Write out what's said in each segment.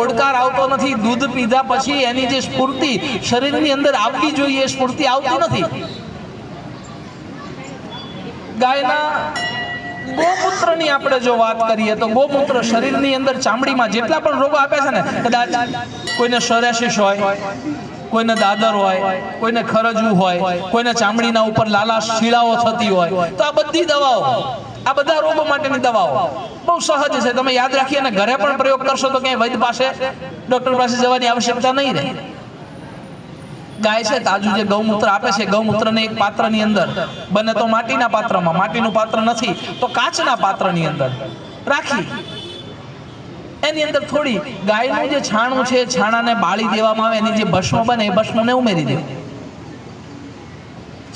ઓડકાર આવતો નથી. દૂધ પીધા પછી એની જે સ્ફૂર્તિ શરીરની અંદર આવવી જોઈએ એ સ્ફૂર્તિ આવતી નથી. ગાયના ગોમૂત્રની આપણે જો વાત કરીએ તો ગોમૂત્ર શરીરની અંદર ચામડીમાં જેટલા પણ રોગો આપે છે ને, કદાચ કોઈને સોરેસિસ હોય, કોઈને દાદર હોય, કોઈને ખરજવું હોય, કોઈને ચામડીના ઉપર લાલા શીળાઓ થતી હોય, તો આ બધી દવાઓ, આ બધા રોગો માટેની દવાઓ. બહુ સહજ છે. તમે યાદ રાખી અને ઘરે પણ પ્રયોગ કરશો તો ક્યાંય વૈદ પાસે, ડોક્ટર પાસે જવાની આવશ્યકતા નહીં રહે. ગાય છે, તાજું જે ગૌમૂત્ર આપે છે, ગૌમૂત્રને એક પાત્રની અંદર. બને તો માટીના પાત્રમાં, માટીનું પાત્ર નથી, તો કાચના પાત્રની અંદર. રાખી. એની અંદર થોડી ગાયનું જે છાણું છે, છાણાને બાળી દેવામાં આવે, એની જે ભસ્મ બને, એ ભસ્મને ઉમેરી દે.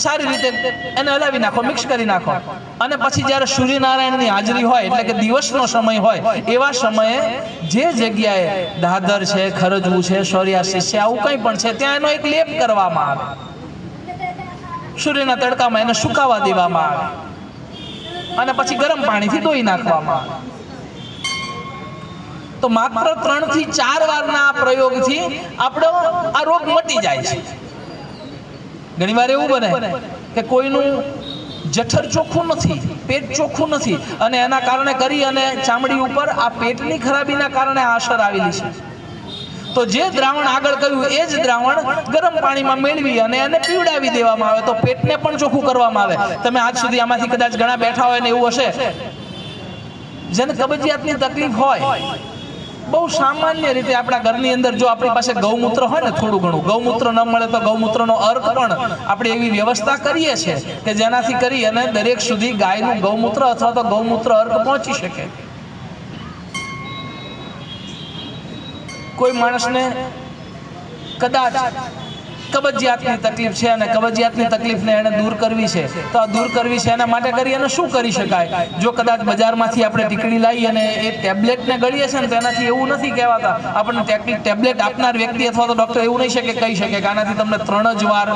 સારી રીતે એને હલાવી નાખો મિક્સ કરી નાખો. અને પછી જ્યારે સૂર્યનારાયણની હાજરી હોય, એટલે કે દિવસનો સમય હોય, એવા સમયે જે જગ્યાએ દાદર છે, ખરજવું છે સૌર્યાસી છે, આવું કંઈ પણ છે, ત્યાં એનો એક લેપ કરવામાં આવે. સૂર્યના તડકામાં એને સુકાવા દેવામાં આવે. અને પછી ગરમ પાણીથી ધોઈ નાખવામાં આવે. તો માત્ર ત્રણથી ચાર વારના આ પ્રયોગથી આપણો આ રોગ મટી જાય છે. ઘણી વાર એવું બને કે કોઈનું જઠર ચોખ્ખું નથી, પેટ ચોખ્ખું નથી અને એના કારણે કરી અને ચામડી ઉપર આ પેટની ખરાબીના કારણે અસર આવેલી છે. તો જે દ્રાવણ આગળ કહ્યું એ જ દ્રાવણ ગરમ પાણીમાં મેળવી અને એને પીવડાવી દેવામાં આવે, તો પેટને પણ ચોખ્ખું કરવામાં આવે. તમે આજ સુધી આમાંથી કદાચ ઘણા બેઠા હોય ને એવું હશે. જેને કબજિયાતની તકલીફ હોય બહુ સામાન્ય રીતે આપણા ઘરની અંદર જો આપણી પાસે ગૌમૂત્ર હોય ને થોડું ઘણું, ગૌમૂત્ર ન મળે તો ગૌમૂત્રનો અર્ક પણ આપણે એવી વ્યવસ્થા કરીએ છીએ કે જેનાથી કરી અને દરેક સુધી ગાયનું ગૌમૂત્ર અથવા તો ગૌમૂત્ર અર્ક પહોંચી શકે. કોઈ માણસને કદાચ કબજિયાતની તકલીફ છે અને કબજિયાતની તકલીફને એને દૂર કરવી છે. તો આ દૂર કરવી છે એના માટે કરી અને શું કરી શકાય? જો કદાચ બજારમાંથી આપણે ટીકડી લાવી અને એ ટેબ્લેટને ગળીએ છે ને તો એનાથી એવું નથી કહેવાતા. આપણને ટેબ્લેટ આપનાર વ્યક્તિ અથવા તો ડૉક્ટર એવું નહીં શકે કહી શકે કે આનાથી તમને ત્રણ જ વાર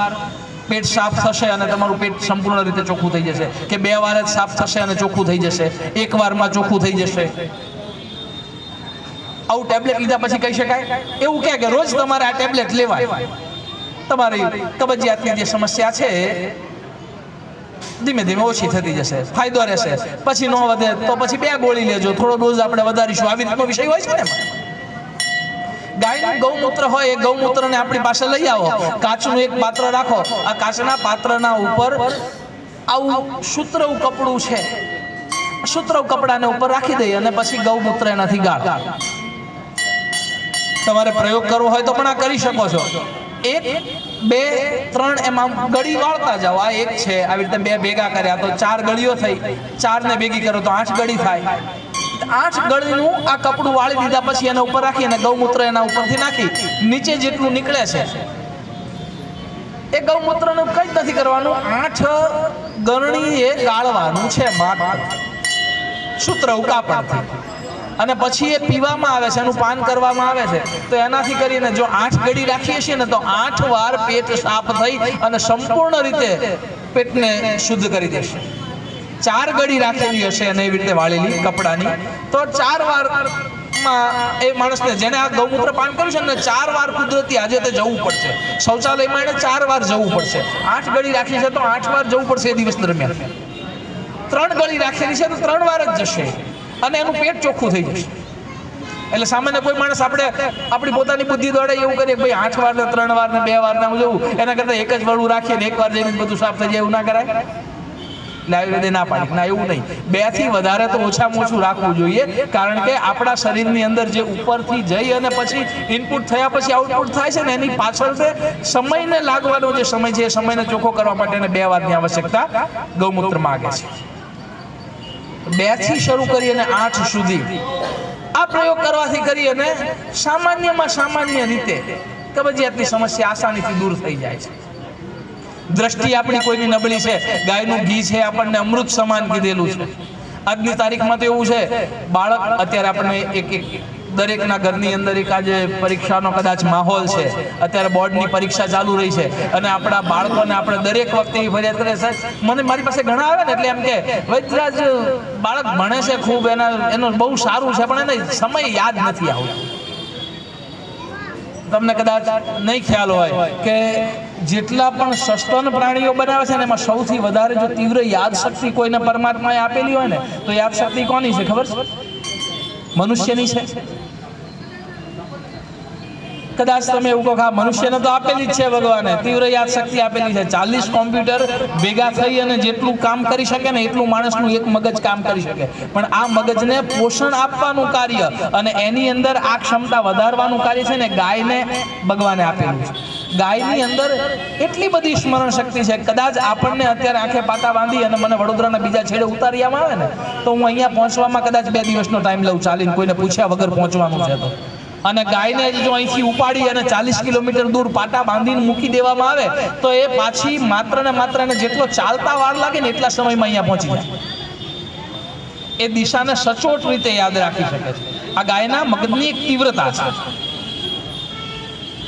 પેટ સાફ થશે અને તમારું પેટ સંપૂર્ણ રીતે ચોખ્ખું થઈ જશે. કે બે વાર જ સાફ થશે અને ચોખ્ખું થઈ જશે. એક વારમાં ચોખ્ખું થઈ જશે. આવું ટેબ્લેટ લીધા પછી કહી શકાય? એવું કે રોજ તમારે આ ટેબ્લેટ લેવાય. તમારી કબજિયાતની જે સમસ્યા છે, ધીમે ધીમે ઓછી થતી જશે, ફાયદો રહેશે. પછી ન વધે તો પછી બે ગોળી લેજો, થોડો ડોઝ આપણે વધારીશું. આવી રીતનો વિષય હોય છે ને ગાયનું ગૌમૂત્ર હોય, એ ગૌમૂત્રને આપણી પાસે લઈ આવો. કાચનું એક પાત્ર રાખો. આ કાચના પાત્રના ઉપર આવું સૂત્રવું કપડું છે. સૂત્રવ કપડાને ઉપર રાખી દઈએ અને પછી ગૌમૂત્ર એનાથી ગાળ. તમારે પ્રયોગ કરવો હોય તો પણ આ કરી શકો છો. એક, બે, ત્રણ, એમાં ગળી વાળતા જાઓ. આ એક છે, આવી રીતે બે ભેગા કર્યા તો ચાર ગળીઓ થઈ. ચાર ને ભેગી કરો તો આઠ ગળી થાય. આઠ ગળીનું આ કપડું વાળી દીધા પછી એના ઉપર રાખી અને ગૌમૂત્ર એના ઉપરથી નાખી. નીચે જેટલું નીકળે છે. એ ગૌમૂત્રનું કંઈ નથી કરવાનું. આઠ ગરણી એ ગાળવાનું છે માત્ર. સૂત્ર કાપડથી અને પછી એ પીવામાં આવે છે, એનું પાન કરવામાં આવે છે. તો એનાથી કરીને જો આઠ ગળી રાખીએ છીએ ને, તો આઠ વાર પેટ સાફ થઈ અને સંપૂર્ણ રીતે પેટને શુદ્ધ કરી દેશે. ચાર ગળી રાખેલી હશે અને એવી રીતે વાળેલી કપડાની. તો ચાર વાર એ માણસને જેને આ ગૌમૂત્ર પાન કર્યું છે ને, ચાર વાર કુદરતી આજે તે જવું પડશે. શૌચાલયમાં એને ચાર વાર જવું પડશે. આઠ ગળી રાખી છે તો આઠ વાર જવું પડશે એ દિવસ દરમિયાન. ત્રણ ગળી રાખેલી છે તો ત્રણ વાર જ જશે. અને એનું પેટ ચોખ્ખું થઈ જશે. એટલે સામાન્ય કોઈ માણસ આપણે આપણી પોતાની બુદ્ધિ દોડે એવું કરીએ ભાઈ આઠ વાર ને ત્રણ વાર ને બે વાર ને જવું. એના કરતાં એક જ વળું રાખીએ ને એક વાર જઈને બધું સાફ થઈ જાય એવું ના કરાય. આયુર્વેદે ના પાડી. ના, એવું નહીં. બેથી વધારે તો ઓછામાં ઓછું રાખવું જોઈએ, કારણ કે આપણા શરીરની અંદર જે ઉપરથી જઈ અને પછી ઇનપુટ થયા પછી આઉટપુટ થાય છે ને એની પાછળ છે સમયને લાગવાનો જે સમય છે, એ સમયને ચોખ્ખો કરવા માટે બે વારની આવશ્યકતા ગૌમૂત્ર માગે છે. બેથી શરૂ કરી અને આઠ સુધી. આ પ્રયોગ કરવાથી કરી અને સામાન્યમાં સામાન્ય રીતે કબજિયાતની સમસ્યા આસાનીથી દૂર થઈ જાય છે. દ્રષ્ટિ આપણી કોઈની નબળી છે, ગાયનું ઘી છે, આપણને અમૃત સમાન કીધેલું છે. આજની તારીખમાં તો એવું છે, બાળક અત્યારે આપણને એક એક દરેકના ઘરની અંદર એક આજે પરીક્ષાનો કદાચ માહોલ છે. અત્યારે બોર્ડની પરીક્ષા ચાલુ રહી છે. અને આપણા બાળકોને આપણે દરેક વખતે એ ફરિયાદ કરે સાહેબ, મને મારી પાસે ઘણા આવે ને? એટલે એમ કે વૈદરાજ બાળક ભણે છે ખૂબ, એના, એનું બહુ સારું છે, પણ એને સમય યાદ નથી આવતો. તમને કદાચ નહીં ખ્યાલ હોય કે જેટલા પણ સસ્તન પ્રાણીઓ બનાવે છે ને, એમાં સૌથી વધારે જો તીવ્ર યાદશક્તિ કોઈને પરમાત્માએ આપેલી હોય ને, તો યાદશક્તિ કોની છે, ખબર છે? મનુષ્યની છે. કદાચ તમે એવું કહો આ મનુષ્યને તો આપેલી જ છે ભગવાને, તીવ્ર યાદ શક્તિ આપેલી છે. ચાલીસ કોમ્પ્યુટર ભેગા થઈ અને જેટલું કામ કરી શકે ને એટલું માણસનું એક મગજ કામ કરી શકે. પણ આ મગજને પોષણ આપવાનું કાર્ય અને એની અંદર આ ક્ષમતા વધારવાનું કાર્ય છે ને ગાયને ભગવાને આપેલું છે. ગાયની અંદર એટલી બધી સ્મરણ શક્તિ છે કદાચ આપણને અત્યારે આંખે પાટા બાંધી અને મને વડોદરાના બીજા છેડે ઉતારીયામાં આવે ને, તો હું અહીંયા પહોંચવામાં કદાચ બે દિવસનો ટાઈમ લઉં, ચાલીને કોઈને પૂછ્યા વગર પહોંચવાનું છે તો. અને ગાયને જો અહીંથી ઉપાડી અને ચાલીસ કિલોમીટર દૂર પાટા બાંધીને મૂકી દેવામાં આવે, તો એ પાછી માત્ર ને માત્ર એને જેટલો ચાલતા વાર લાગે ને એટલા સમયમાં અહીંયા પહોંચી જાય. એ દિશાને સચોટ રીતે યાદ રાખી શકે છે. આ ગાયના મગજની એક તીવ્રતા છે.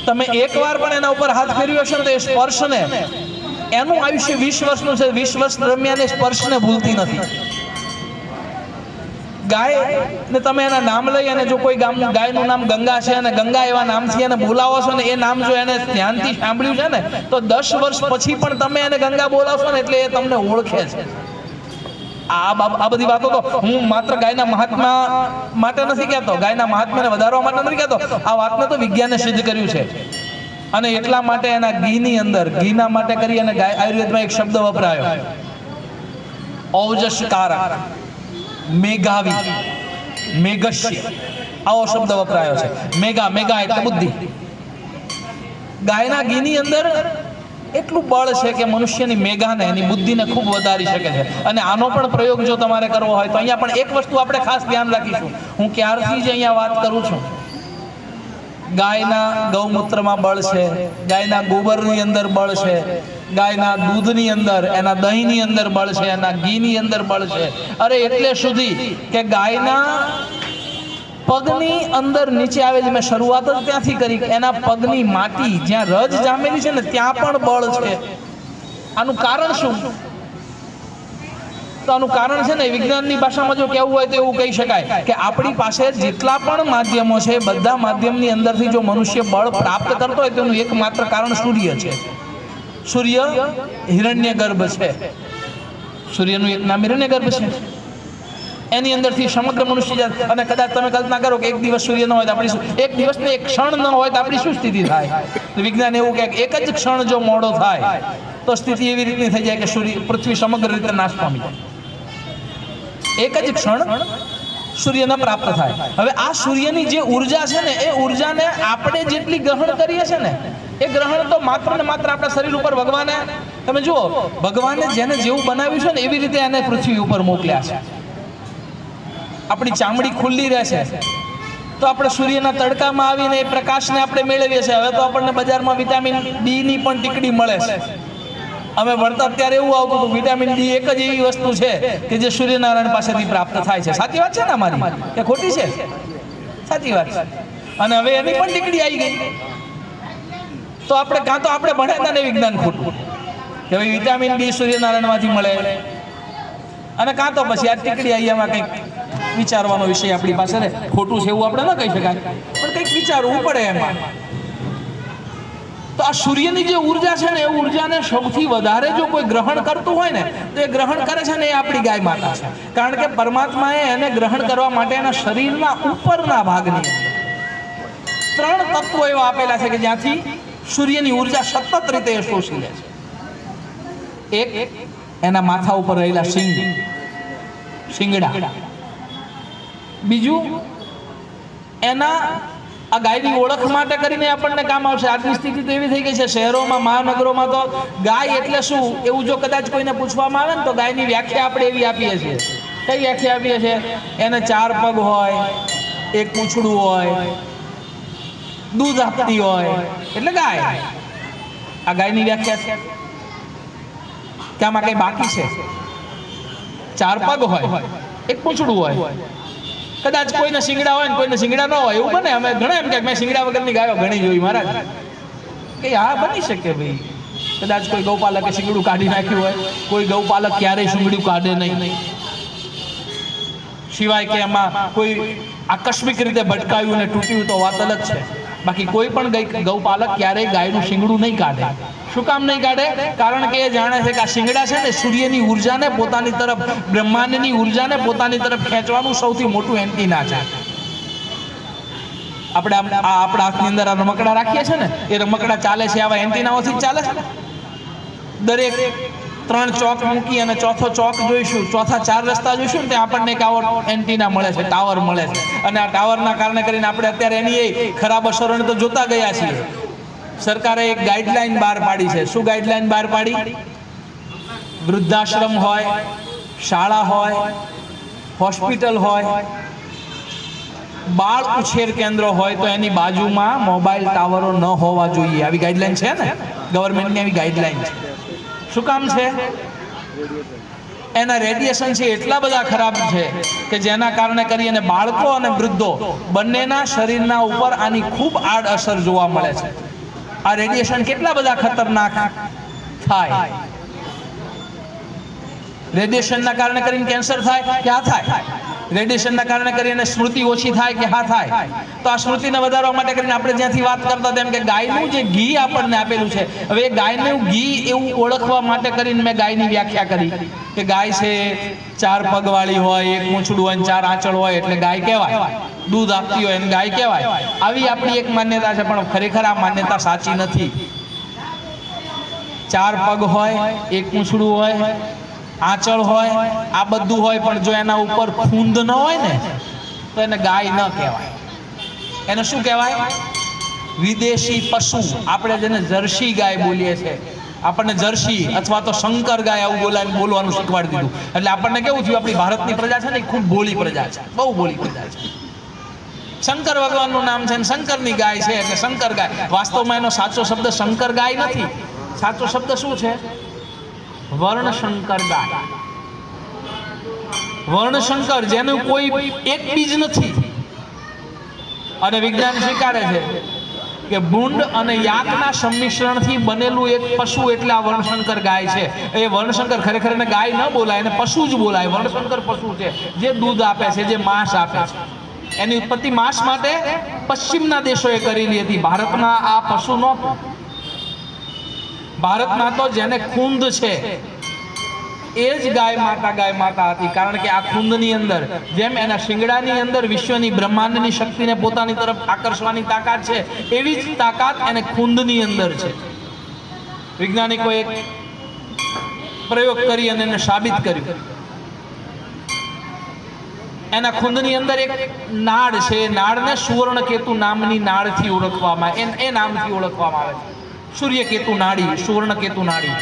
તમે એકવાર પણ એના ઉપર હાથ ફેર્યો છે ને તો એ સ્પર્શને એનું આયુષ્ય વીસ વર્ષનું છે વીસ વર્ષ દરમિયાન એ સ્પર્શને ભૂલતી નથી. ગાય ને તમે એના નામ લઈ અને જો કોઈ ગામ ગાયનું નામ ગંગા છે અને ગંગા એવા નામથી એને બોલાવો છો ને એ નામ જો એને ધ્યાનથી સાંભળ્યું છે ને તો દસ વર્ષ પછી પણ તમે એને ગંગા બોલાવશો ને એટલે એ તમને ઓળખે છે. આ આ બધી વાતો તો હું માત્ર ગાયના મહાત્મા માટે નથી કહેતો. ગાયના મહાત્માને વધારવા માટે નથી કહેતો. આ વાતને તો વિજ્ઞાને સિદ્ધ કર્યું છે. અને એટલા માટે એના ઘીની અંદર, ઘીના માટે કરી અને ગાય આયુર્વેદમાં એક શબ્દ વપરાયો. ઔજસકારક, મેઘાવી, મેઘસ્ય. આવો શબ્દ વપરાયો છે. મેઘા મેઘા એટલે બુદ્ધિ. ગાયના ઘીની અંદર એટલું બળ છે કે મનુષ્યની મેઘાને, એની બુદ્ધિને ખૂબ વધારી શકે છે. અને આનો પણ પ્રયોગ જો તમારે કરવો હોય તો અહીંયા પણ એક વસ્તુ આપણે ખાસ ધ્યાન રાખીશું. હું ક્યારથી જ અહીંયા વાત કરું છું? ગાયના ગૌમૂત્રમાં બળ છે, ગાયના ગોબરની અંદર બળ છે, ગાયના દૂધની અંદર, એના દહીંની અંદર બળ છે, એના ઘીની અંદર બળ છે. અરે એટલે સુધી કે ગાયના પગની અંદર નીચે આવેલી મેં શરૂઆત જ ત્યાંથી કરી એના પગની માટી જ્યાં રજ જામેલી છે ને ત્યાં પણ બળ છે. આનું કારણ શું? તો આનું કારણ છે ને વિજ્ઞાનની ભાષામાં જો કહેવું હોય તો એવું કહી શકાય કે આપણી પાસે જેટલા પણ માધ્યમો છે, બધા માધ્યમની અંદરથી જો મનુષ્ય બળ પ્રાપ્ત કરતો હોય તેનું એકમાત્ર કારણ સૂર્ય છે. સૂર્ય હિરણ્ય ગર્ભ છે. સૂર્યનું એક નામ હિરણ્ય ગર્ભ છે. એની અંદરથી સમગ્ર મનુષ્ય જાત, અને કદાચ તમે કલ્પના કરો કે એક દિવસ સૂર્ય ન હોય તો આપણી એક દિવસને એક ક્ષણ ન હોય તો આપણી શું સ્થિતિ થાય? વિજ્ઞાન એવું કહે એક જ ક્ષણ જો મોડો થાય, તો સ્થિતિ એવી રીતની થઈ જાય કે સૂર્ય, પૃથ્વી સમગ્ર રીતે નાશ પામી જાય. એક જ ક્ષણ સૂર્યને પ્રાપ્ત થાય. હવે આ સૂર્યની જે ઊર્જા છે ને, એ ઉર્જાને આપણે જેટલી ગ્રહણ કરીએ છીએ ને, એ ગ્રહણ તો માત્ર ને માત્ર આપણા શરીર ઉપર ભગવાને, તમે જુઓ, ભગવાને જેને જેવું બનાવ્યું છે ને, એવી રીતે એને પૃથ્વી ઉપર મોકલ્યા છે. આપણી ચામડી ખુલ્લી રહેશે. તો આપણે સૂર્યના તડકામાં આવીને એ પ્રકાશને આપણે મેળવીએ છીએ. હવે તો આપણને બજારમાં વિટામિન ડી ની પણ ટીકડી મળે છે. અમે ભણતા ત્યારે એવું આવતું હતું, વિટામિન ડી એક જ એવી વસ્તુ છે કે જે સૂર્યનારાયણ પાસેથી પ્રાપ્ત થાય છે. સાચી વાત છે ને અમારી? કે ખોટી છે? સાચી વાત છે. અને હવે એની પણ ટીકડી આવી ગઈ. તો આપણે કાં તો આપણે ભણ્યા હતા ને વિજ્ઞાન ખોટું. કે ભાઈ વિટામિન ડી સૂર્યનારાયણમાંથી મળે. અને કાં તો પછી આ ટીકડી આવી એમાં કંઈક વિચારવાનો વિષય આપણી પાસે ને ખોટું છે એવું આપણે ન કહી શકાય. પણ કંઈક વિચારવું પડે એમાં. તો આ સૂર્યની જે ઊર્જા છે ને, એ ઉર્જાને સૌથી વધારે જો કોઈ ગ્રહણ કરતું હોય ને, તો એ ગ્રહણ કરે છે ને એ આપણી ગાય માતા છે. કારણ કે પરમાત્માએ એને ગ્રહણ કરવા માટે એના શરીરના ઉપરના ભાગની ત્રણ તત્વો એવા આપેલા છે કે જ્યાંથી સૂર્યની ઊર્જા સતત રીતે એ શોષી લે છે. એક, એના માથા ઉપર રહેલા સિંગ શિંગડા. બીજું, એના આ ગાયની ઓળખ માટે કરીને આપણને કામ આવશે. આજની સ્થિતિ તો એવી થઈ ગઈ છે, શહેરોમાં, મહાનગરોમાં તો ગાય એટલે શું? એવું જો કદાચ કોઈને પૂછવામાં આવે ને તો ગાયની વ્યાખ્યા આપણે એવી આપીએ છીએ. કઈ વ્યાખ્યા આપીએ છીએ? એને ચાર પગ હોય, એક પૂંછડું હોય, દૂધ આપતી હોય. એટલે ગાય. આ ગાયની વ્યાખ્યા છે. કે આમાં કઈ બાકી છે? ચાર પગ હોય, એક પૂંછડું હોય. કદાચ કોઈને શિંગડા હોય ને કોઈને શિંગડા ન હોય, એવું બને. અમે ઘણા એમ કે મેં શિંગડા વગરની ગાયો ઘણી જોઈ, મહારાજ. કે હા બની શકે ભાઈ. કદાચ કોઈ ગૌપાલકે શિંગડું કાઢી નાખ્યું હોય, કોઈ ગૌપાલક ક્યારેય શિંગડું કાઢે નહીં. સિવાય કે એમાં કોઈ આકસ્મિક રીતે ભટકાયું ને તૂટ્યું તો વાત અલગ છે. બાકી કોઈ પણ ગૌપાલક ક્યારેય ગાયનું શિંગડું નહીં કાઢે. શું કામ નહીં કાઢે? કારણ કે એ જાણે છે કે આ શિંગડા છે ને સૂર્યની ઉર્જાને પોતાની તરફ, બ્રહ્માંડની ઉર્જાને પોતાની તરફ ખેંચવાનું સૌથી મોટું એન્ટીના છે. આપણે આ આપણા હાથની અંદર આ રમકડા રાખીએ છીએ ને, એ રમકડા ચાલે છે, આવા એન્ટીનાઓથી જ ચાલે છે. દરેક ત્રણ ચોક મૂકી અને ચોથો ચોક જોઈશું. ચોથા ચાર રસ્તા જોઈશું ને ત્યાં આપણને એક આવો એન્ટીના મળે છે ટાવર મળે છે. અને આ ટાવરના કારણે કરીને આપણે અત્યારે એની એ ખરાબ અસરોને તો જોતા ગયા છીએ. સરકારે એક ગાઈડલાઈન બહાર પાડી છે. શું ગાઈડલાઈન બહાર પાડી? વૃદ્ધાશ્રમ હોય, શાળા હોય હોસ્પિટલ હોય, બાળ ઉછેર કેન્દ્ર હોય તો એની બાજુમાં મોબાઈલ ટાવરો ન હોવા જોઈએ. આવી ગાઈડલાઈન છે ને? ગવર્મેન્ટની આવી ગાઈડલાઈન છે. શું કામ છે? એના રેડિયેશન છે, એટલા બધા ખરાબ છે કે જેના કારણે કરી અને બાળકો અને વૃદ્ધો બંનેના શરીરના ઉપર આની ખૂબ આડ અસર જોવા મળે છે. આ રેડિયેશન કેટલા બધા ખતરનાક થાય? રેડિયેશનના કારણે કરીને કેન્સર થાય? કે હા થાય? રેડિયેશનના કારણે કરીને સ્મૃતિ ઓછી થાય કે હા થાય? તો આ સ્મૃતિને વધારવા માટે કરીને આપણે જ્યાંથી વાત કરતા તેમ કે ગાયનું જે ઘી આપણને આપેલું છે, હવે એ ગાયનું ઘી એવું ઓળખવા માટે કરીને મેં ગાયની વ્યાખ્યા કરી કે ગાય છે, ચાર પગવાળી હોય, એક મૂછડું હોય ચાર આંચળ હોય એટલે ગાય કહેવાય. દૂધ આપતી હોય એને ગાય કહેવાય. આવી આપણી એક માન્યતા છે, પણ ખરેખર આ માન્યતા સાચી નથી. ચાર પગ હોય, એક મૂછડું હોય આંચળ હોય, આ બધું હોય, પણ જો એના ઉપર ફૂંદ ન હોય ને, તો એને ગાય ન કહેવાય. એને શું કહેવાય? વિદેશી પશુ. આપણે જેને જર્સી ગાય બોલીએ છીએ આપણને જર્સી અથવા તો શંકર ગાય આવું બોલાવીને બોલવાનું શીખવાડી દીધું. એટલે આપણને કેવું થયું? આપણી ભારતની પ્રજા છે ને, એ ખૂબ બોલી પ્રજા છે, બહુ બોલી પ્રજા છે. શંકર ભગવાનનું નામ છે શંકરની ગાય છે, એટલે શંકર ગાય. વાસ્તવમાં એનો સાચો શબ્દ શંકર ગાય નથી. સાચો શબ્દ શું છે? વર્ણશંકર ગાય વર્ણશંકર જેનું કોઈ એક બીજ નથી. અને વિજ્ઞાન સ્વીકારે છે કે ભૂંડ અને યાકના સંમિશ્રણથી બનેલું એક પશુ એટલે આ વર્ણશંકર ગાય છે. એ વર્ણશંકર ખરેખર એને ગાય ન બોલાય, એને પશુ જ બોલાય. વર્ણશંકર પશુ છે. જે દૂધ આપે છે, જે માંસ આપે છે. એની ઉત્પત્તિ માંસ માટે પશ્ચિમના દેશોએ કરેલી હતી. ભારતમાં આ પશુ નહોતું ભારતમાં તો જેને કુંદ છે, એ જ ગાય માતા ગાય માતા હતી. કારણ કે આ ખુંદની અંદર, જેમ એના શિંગડાની અંદર વિશ્વની બ્રહ્માંડની શક્તિને પોતાની તરફ આકર્ષવાની તાકાત છે, એવી જ તાકાત એને ખુંદની અંદર છે. વૈજ્ઞાનિકોએ એક પ્રયોગ કરી અને એને સાબિત કર્યું. એના ખુંદની અંદર એક નાળ છે. નાળને સુવર્ણકેતુ નામની નાળથી ઓળખવામાં એ નામથી ઓળખવામાં આવે છે. સૂર્યકેતુ નાડી, સુવર્ણકેતુ નાડી.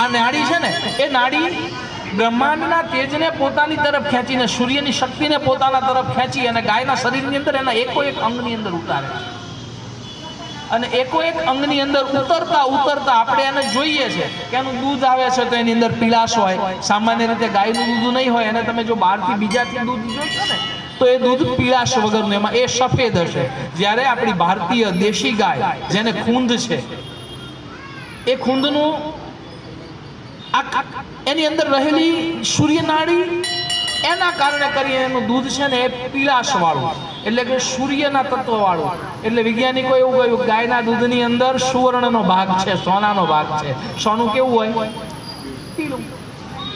આ નાડી છે ને, એ નાડી બ્રહ્માંડના તેજને પોતાની તરફ ખેંચીને સૂર્યની શક્તિને પોતાના તરફ ખેંચી અને ગાયના શરીરની અંદર એના એકો એક અંગની અંદર ઉતારે. અને એકો એક અંગની અંદર ઉતરતા ઉતરતા આપણે એને જોઈએ છે કે એનું દૂધ આવે છે તો એની અંદર પીળાશ હોય. સામાન્ય રીતે ગાયનું દૂધ નહીં હોય, એને તમે જો બહારથી બીજાથી દૂધ જોશો ને, તો એ દૂધ પીળાશ વગરનું, એમાં એ સફેદ હશે. જ્યારે આપણી ભારતીય દેશી ગાય, જેને ખૂંદ છે એ ખૂંદનું એની અંદર રહેલી સૂર્યનાળી, એના કારણે કરીને એનું દૂધ છે ને એ પીળાશવાળું. એટલે કે સૂર્યના તત્વવાળું. એટલે વૈજ્ઞાનિકો એવું કહ્યું, ગાયના દૂધની અંદર સુવર્ણનો ભાગ છે, સોનાનો ભાગ છે. સોનું કેવું હોય?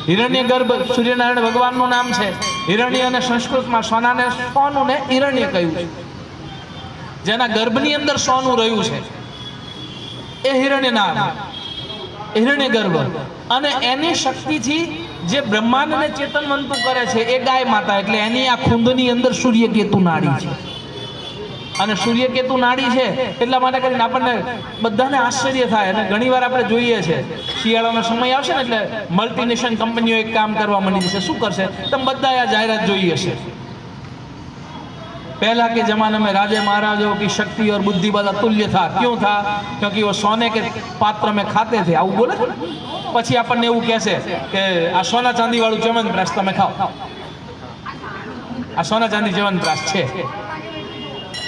હિરણ્ય ગર્ભ, સૂર્યનારાયણ ભગવાનનું નામ છે. હિરણ્ય અને સંસ્કૃતમાં સોનાને સોનું ને હિરણ્ય કહ્યું છે. જેના ગર્ભની અંદર સોનું રહ્યું છે. એ હિરણ્ય નામ હિરણ્ય ગર્ભ. અને એની શક્તિથી જે બ્રહ્માંડને ચેતનવંતું કરે છે, એ ગાય માતા, એટલે એની આ ખૂંદની અંદર સૂર્યકેતુ નાડી છે. અને સૂર્યકેતુ નાડી છે, એટલા માટે કરીને આપણને બધાને આશ્ચર્ય થાય. અને ઘણીવાર આપણે જોઈએ છે, શિયાળાનો સમય આવશે ને, એટલે મલ્ટીનેશનલ કંપનીઓ એક કામ કરવા માંડી છે શું કરશે? તમે બધા આ જાહેરાત જોઈએ હશે. पहला के जमाने में राजे महाराजों की शक्ति और बुद्धि बल अतुल्य था क्यों था क्योंकि वो सोने के पात्र में खाते थे આવું બોલે છે? પછી આપણને એવું કહેશે કે આ સોના ચાંદી વાળું ચ્યવનપ્રાશ તમે ખાઓ આ સોના ચાંદી ચ્યવનપ્રાશ છે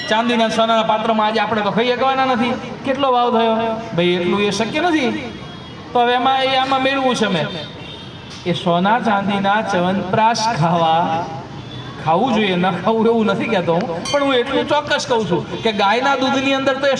ચાંદીના સોનાના પાત્રમાં આજે આપણે તો ખાઈ શકવાના નથી કેટલો ભાવ થયો ભાઈ એટલું એ શક્ય નથી તો હવે એમાં એ આમાં મેળવું છે મેં એ સોના ચાંદીના ચ્યવનપ્રાશ ખાવા ખાવું જોઈએ, ન ખાવું એવું નથી કહેતો હું. પણ હું એટલું ચોક્કસ કહું છું કે ગાયના દૂધની અંદર તો એ